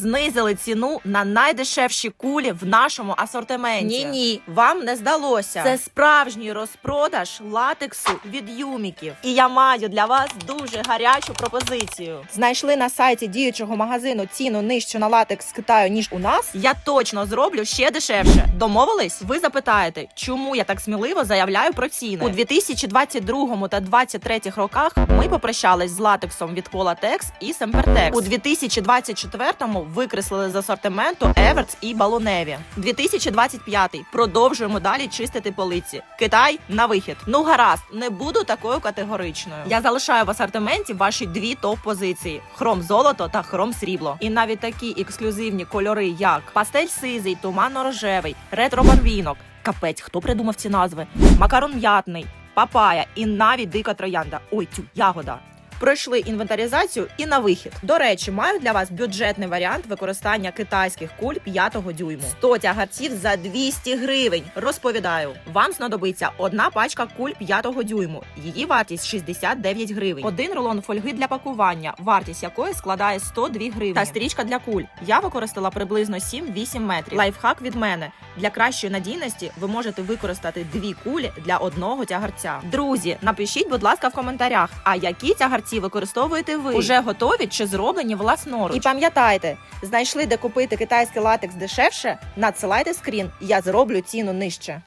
знизили ціну на найдешевші кулі в нашому асортименті. Ні, ні, вам не здалося. Це справжній розпродаж латексу від юміків. І я маю для вас дуже гарячу пропозицію. знайшли на сайті діючого магазину ціну нижчу на латекс з Китаю ніж у нас. Я точно зроблю ще дешевше. Домовились? Ви запитаєте, чому я так сміливо заявляю про ціни? У 2022 та 2023 роках ми попрощались з латексом від Qualatex і Sempertex. У 2024 викреслили з асортименту Everts і Балуневі. 2025 продовжуємо далі чистити полиці. Китай на вихід. Ну гаразд, не буду такою категоричною. Я залишаю в асортименті ваші дві топ-позиції: хром золото та хром срібло. І навіть такі ексклюзивні кольори, як пастель сизий, туманно-рожевий, ретро-барвінок. Капець, хто придумав ці назви? Макарон м'ятний, папая і навіть дика троянда. Ой, тю, ягода. Пройшли інвентаризацію і на вихід. До речі, маю для вас бюджетний варіант використання китайських куль 5 дюйму. 100 тягарців за 200 гривень. Розповідаю, вам знадобиться одна пачка куль 5 дюйму. Її вартість 69 гривень. Один рулон фольги для пакування, вартість якої складає 102 гривні. Та стрічка для куль. Я використала приблизно 7-8 метрів. Лайфхак від мене. Для кращої надійності ви можете використати дві кулі для одного тягарця. Друзі, напишіть, будь ласка, в коментарях, а які тягарці використовуєте ви? Уже готові чи зроблені власноруч? І пам'ятайте, знайшли де купити китайський латекс дешевше. Надсилайте скрін, я зроблю ціну нижче.